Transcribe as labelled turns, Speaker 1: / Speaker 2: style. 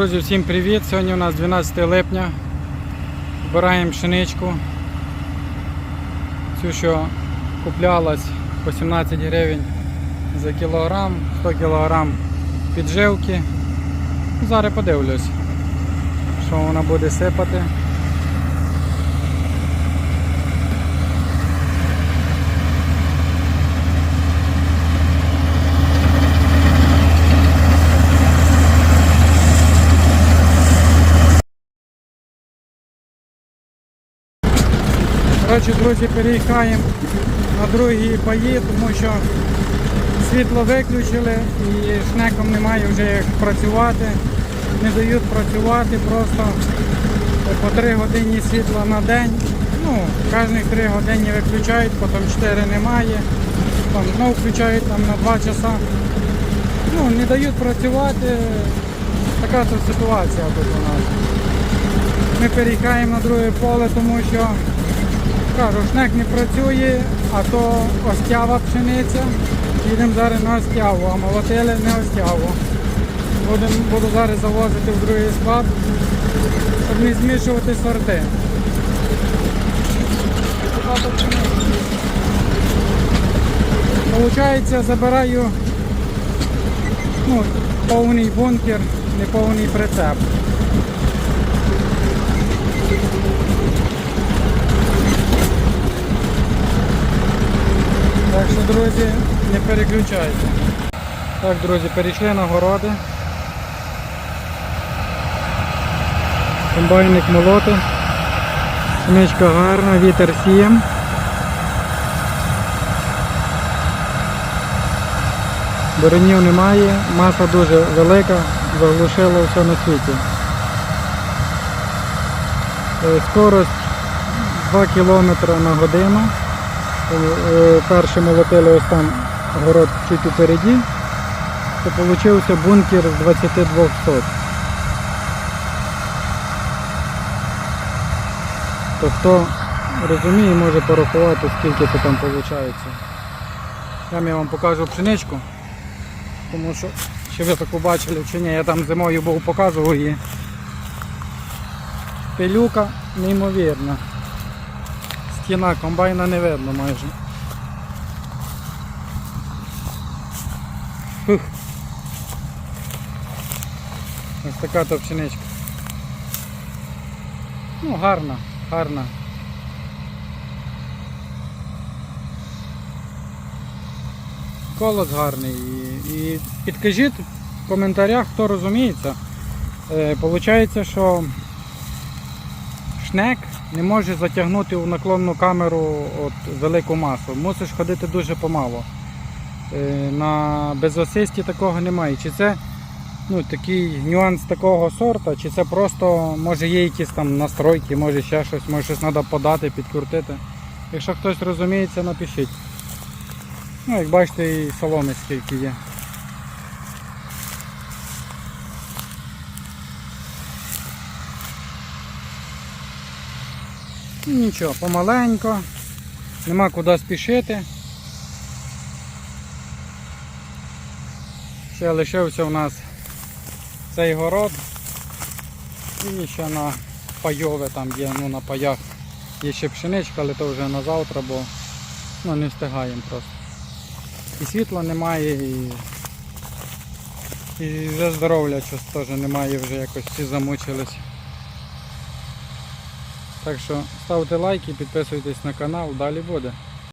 Speaker 1: Друзі, всім привіт! Сьогодні у нас 12 липня. Збираємо пшеничку. Цю, що куплялась по 17 гривень за кілограм, 100 кілограм підживки. Зараз подивлюсь, що вона буде сипати. Коротше, друзі, переїхаємо на другі паї, тому що світло виключили і шнеком немає вже як працювати. Не дають працювати просто по 3 години світла на день. Ну, кожні 3 години виключають, потім 4 немає. Там знову включають там, на 2 часа. Ну, не дають працювати. Така тут ситуація тут у нас. Ми переїхаємо на друге поле, тому що Кажу, шнек не працює, а то остява пшениця. Їдемо зараз на остяву, а молотили не остяву. Будем, буду зараз завозити в другий склад, щоб не змішувати сорти. Получається, забираю ну, повний бункер, не повний прицеп. Друзі, не переключайте. Так, друзі, перейшли на городи. Комбайник молоти. Пшеничка гарна, вітер сієм. Буренів немає, маса дуже велика, заглушила все на світі. Е, Скорость 2 км на годину. Перші молотили ось там город чуть упереді, то получився бункер з 22 сот. То хто розуміє, може порахувати, скільки це там виходить. Там я вам покажу пшеничку, тому що ще ви таку бачили чи ні, я там зимою був показував її. Пилюка неймовірна. Стіна комбайна не видно майже. Фух. Ось така то. Ну, гарна, гарна. Колос гарний. І, і підкажіть в коментарях, хто розуміється. Е, Получається, що шнек не може затягнути в наклонну камеру от, велику масу. Мусиш ходити дуже помало. Е, На безосисті такого немає. Чи це ну, такий нюанс такого сорта, чи це просто може є якісь там настройки, може ще щось, може щось треба подати, підкрутити. Якщо хтось розуміється, напишіть. Ну, як бачите, і соломи скільки є. Ну, Нічого, помаленько, нема куди спішити. Ще лишився у нас цей город. І ще на пайове там є, ну на паях є ще пшеничка, але то вже на завтра, бо ну, не встигаємо просто. І світла немає, і, і вже здоров'я теж немає, вже якось всі замучились. Так що ставте лайки, підписуйтесь на канал, далі буде.